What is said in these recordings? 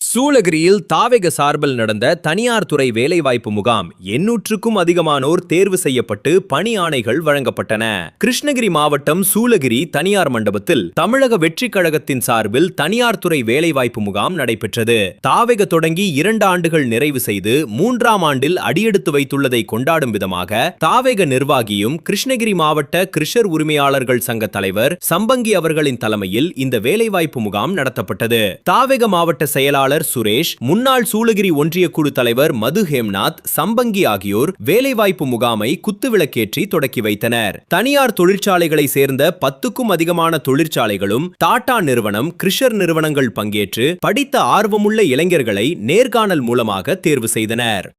சூளகிரியில் தாவேக சார்பில் நடந்த தனியார் துறை வேலைவாய்ப்பு முகாம் எண்ணூற்றுக்கும் அதிகமானோர் தேர்வு செய்யப்பட்டு பணி ஆணைகள் வழங்கப்பட்டன. கிருஷ்ணகிரி மாவட்டம் சூளகிரி தனியார் மண்டபத்தில் தமிழக வெற்றி கழகத்தின் சார்பில் தனியார் துறை வேலைவாய்ப்பு முகாம் நடைபெற்றது. தாவேக தொடங்கி இரண்டு ஆண்டுகள் நிறைவு செய்து மூன்றாம் ஆண்டில் அடியெடுத்து வைத்துள்ளதை கொண்டாடும் விதமாக தாவேக நிர்வாகியும் கிருஷ்ணகிரி மாவட்ட கிருஷர் உரிமையாளர்கள் சங்க தலைவர் சம்பங்கி அவர்களின் தலைமையில் இந்த வேலைவாய்ப்பு முகாம் நடத்தப்பட்டது. தாவேக மாவட்ட செயலாளர் சுரேஷ் முன்னாள் சூளகிரி ஒன்றிய குழு தலைவர் மது ஹேம்நாத் சம்பங்கி ஆகியோர் வேலைவாய்ப்பு முகாமை குத்துவிளக்கேற்றி தொடக்கி வைத்தனர். தனியார் தொழிற்சாலைகளை சேர்ந்த பத்துக்கும் அதிகமான தொழிற்சாலைகளும் டாடா நிறுவனம் கிருஷர் நிறுவனங்கள் பங்கேற்று படித்த ஆர்வமுள்ள இளைஞர்களை நேர்காணல் மூலமாக தேர்வு செய்தனர்.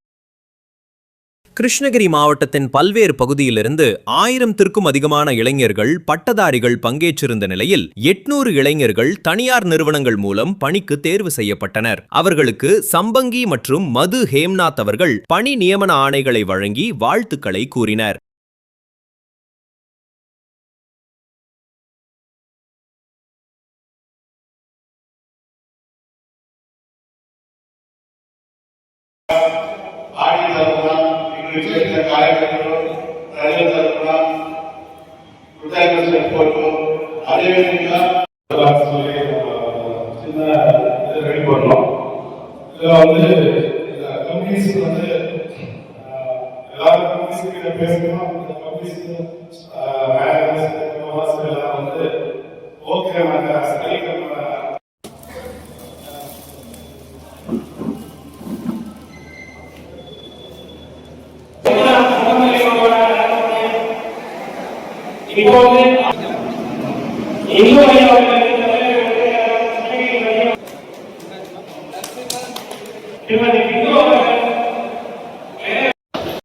கிருஷ்ணகிரி மாவட்டத்தின் பல்வேறு பகுதியிலிருந்து ஆயிரத்திற்கும் அதிகமான இளைஞர்கள் பட்டதாரிகள் பங்கேற்றிருந்த நிலையில் எட்நூறு இளைஞர்கள் தனியார் நிறுவனங்கள் மூலம் பணிக்கு தேர்வு செய்யப்பட்டனர். அவர்களுக்கு சம்பங்கி மற்றும் மது ஹேம்நாத் அவர்கள் பணி நியமன ஆணைகளை வழங்கி வாழ்த்துக்களை கூறினர். ఆడి తరఫున ఇక్కడ చేసిన కార్యక్రమంలో ప్రజల తరఫున కృతజ్ఞతలు చెప్పుకోవచ్చు అదేవిధంగా சின்ன இது ரெடி பண்ணோம் இதில் வந்து கம்பெனிஸ் வந்து அஹ், எல்லாரும் கம்பெனிஸ் கிட்ட பேசணும் இந்த கம்பெனிஸ் மேனேஜர்ஸ் எல்லாம் வந்து ஓகே நாங்கள் சரி இப்போது இன்னும் திருமதி